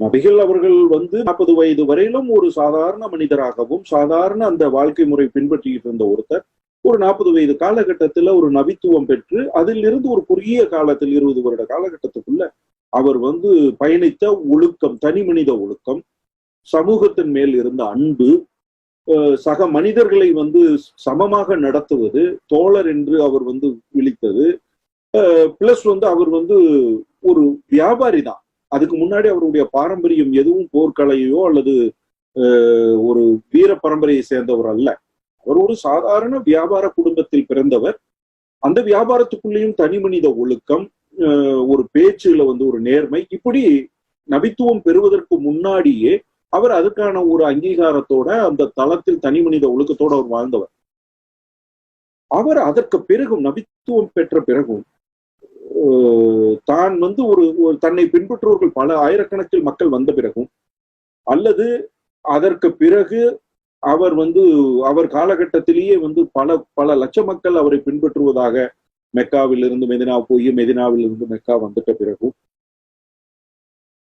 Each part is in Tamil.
நபிகள் அவர்கள் வந்து நாற்பது வயது வரையிலும் ஒரு சாதாரண மனிதராகவும் சாதாரண அந்த வாழ்க்கை முறை பின்பற்றிட்டு இருந்த ஒருத்தர் ஒரு நாற்பது வயது காலகட்டத்துல ஒரு நபித்துவம் பெற்று அதிலிருந்து ஒரு குறுகிய காலத்தில் இருபது வருட காலகட்டத்துக்குள்ள அவர் வந்து பயணித்த ஒழுக்கம் தனி மனித ஒழுக்கம் சமூகத்தின் மேல் இருந்த அன்பு அஹ் சக மனிதர்களை வந்து சமமாக நடத்துவது தோழர் என்று அவர் வந்து விழித்தது பிளஸ் வந்து அவர் வந்து ஒரு வியாபாரி தான் அதுக்கு முன்னாடி அவருடைய பாரம்பரியம் எதுவும் போர்க்கலையோ அல்லது ஒரு வீர பரம்பரையை சேர்ந்தவர் அல்ல. அவர் ஒரு சாதாரண வியாபார குடும்பத்தில் பிறந்தவர். அந்த வியாபாரத்துக்குள்ளேயும் தனி மனித ஒழுக்கம் அஹ், ஒரு பேச்சுல வந்து ஒரு நேர்மை. இப்படி நபித்துவம் பெறுவதற்கு முன்னாடியே அவர் அதுக்கான ஒரு அங்கீகாரத்தோட அந்த தளத்தில் தனி மனித ஒழுக்கத்தோட அவர் வாழ்ந்தவர். அவர் அதற்கு பிறகும் நபித்துவம் பெற்ற பிறகும் தான் வந்து ஒரு ஒரு தன்னை பின்பற்றுவர்கள் பல ஆயிரக்கணக்கில் மக்கள் வந்த பிறகும் அல்லது அதற்கு பிறகு அவர் வந்து அவர் காலகட்டத்திலேயே வந்து பல பல லட்ச மக்கள் அவரை பின்பற்றுவதாக மெக்காவிலிருந்து மெதினா போய் மெதினாவில் இருந்து மெக்கா வந்துட்ட பிறகும்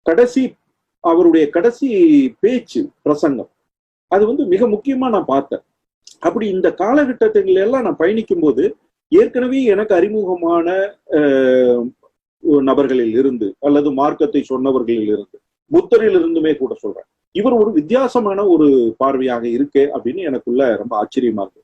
கடைசி அவருடைய கடைசி பேச்சு பிரசங்கம் அது வந்து மிக முக்கியமா நான் பார்த்தேன். அப்படி இந்த காலகட்டத்தில எல்லாம் நான் பயணிக்கும் போது ஏற்கனவே எனக்கு அறிமுகமான நபர்களில் இருந்து அல்லது மார்க்கத்தை சொன்னவர்களில் இருந்து புத்தரில் இருந்துமே கூட சொல்றேன். இவர் ஒரு வித்தியாசமான ஒரு பார்வையாக இருக்கே அப்படின்னு எனக்குள்ள ரொம்ப ஆச்சரியமா இருக்கு.